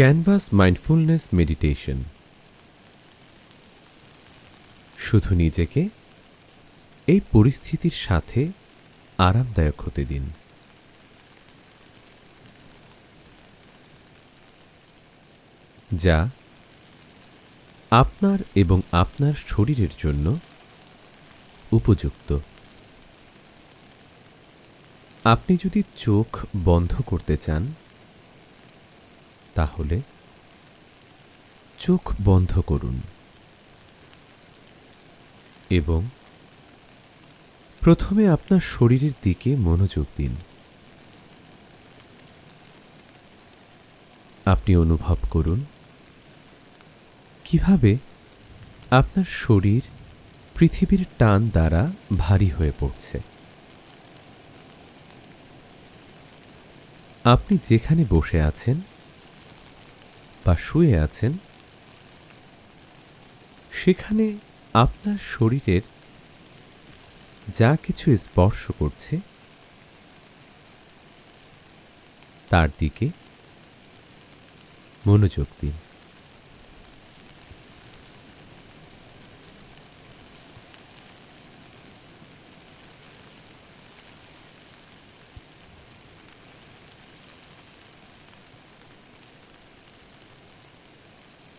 Canvas mindfulness meditation শুধু নিজেকে এই পরিস্থিতির সাথে আরামদায়ক হতে দিন। যা আপনার এবং আপনার শরীরের জন্য উপযুক্ত। আপনি যদি চোখ বন্ধ করতে চান তাহলে চোখ বন্ধ করুন এবং প্রথমে আপনার শরীরের দিকে মনোযোগ দিন। আপনি অনুভব করুন কীভাবে আপনার শরীর পৃথিবীর টান দ্বারা ভারী হয়ে পড়ছে। আপনি যেখানে বসে আছেন বা শুয়ে আছেন? সেখানে আপনার শরীরের যা কিছু স্পর্শ করছে তার দিকে মনোযোগ দিন।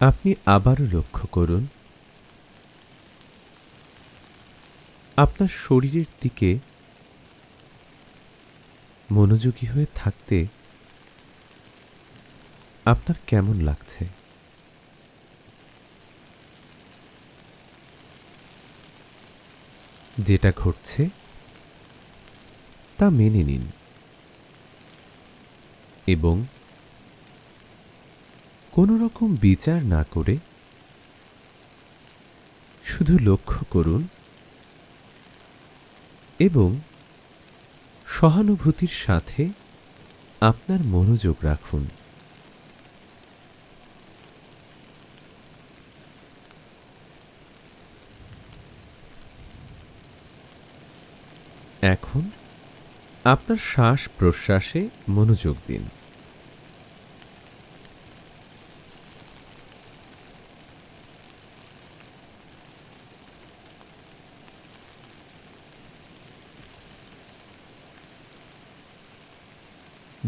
আপনি আবারও লক্ষ্য করুন। আপনার শরীরের দিকে মনোযোগী হয়ে থাকতে আপনার কেমন লাগছে? যেটা ঘটছে, তা মেনে নিন। এবং কোনো রকম বিচার না করে শুধু লক্ষ্য করুন এবং সহানুভূতির সাথে আপনার মনোযোগ রাখুন। এখন আপনার শ্বাস প্রশ্বাসে মনোযোগ দিন।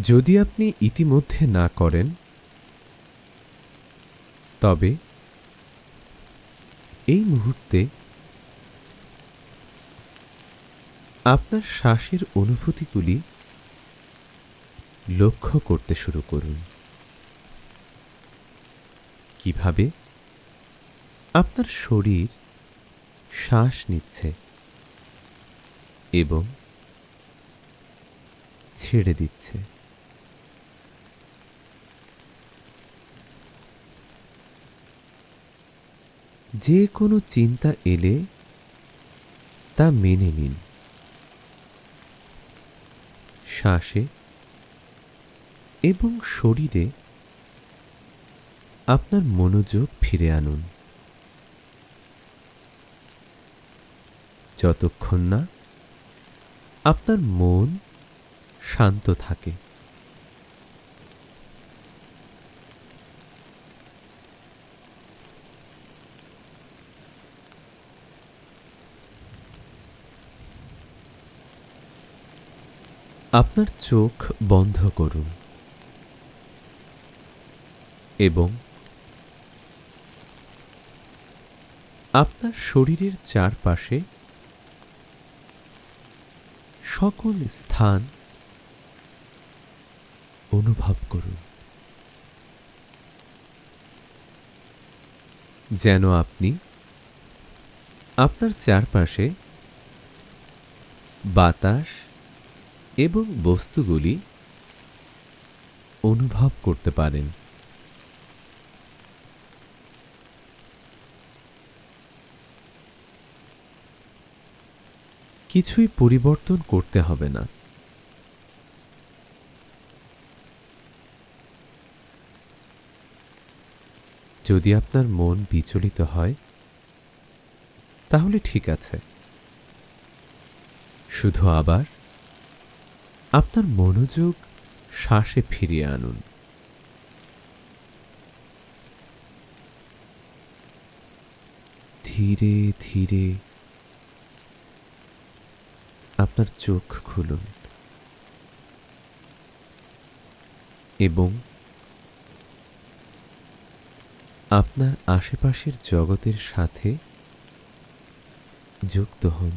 যদি আপনি ইতিমধ্যে না করেন, তবে এই মুহূর্তে আপনার শ্বাসের অনুভূতিগুলি লক্ষ্য করতে শুরু করুন। কীভাবে আপনার শরীর শ্বাস নিচ্ছে এবং ছেড়ে দিচ্ছে। যে কোনো চিন্তা এলে তা মেনে নিন। শ্বাসে এবং শরীরে আপনার মনোযোগ ফিরে আনুন। যতক্ষণ না আপনার মন শান্ত থাকে। আপনার চোখ বন্ধ করুন এবং আপনার শরীরের চারপাশে সকল স্থান অনুভব করুন। যেন আপনি আপনার চারপাশে বাতাস এবং বস্তুগুলি অনুভব করতে পারেন। কিছুই পরিবর্তন করতে হবে না। যদি আপনার মন বিচলিত হয়, তাহলে ঠিক আছে। শুধু আবার আপনার মনোযোগ শ্বাসে ফিরিয়ে আনুন। ধীরে ধীরে আপনার চোখ খুলুন। এবং আপনার আশেপাশের জগতের সাথে যুক্ত হন।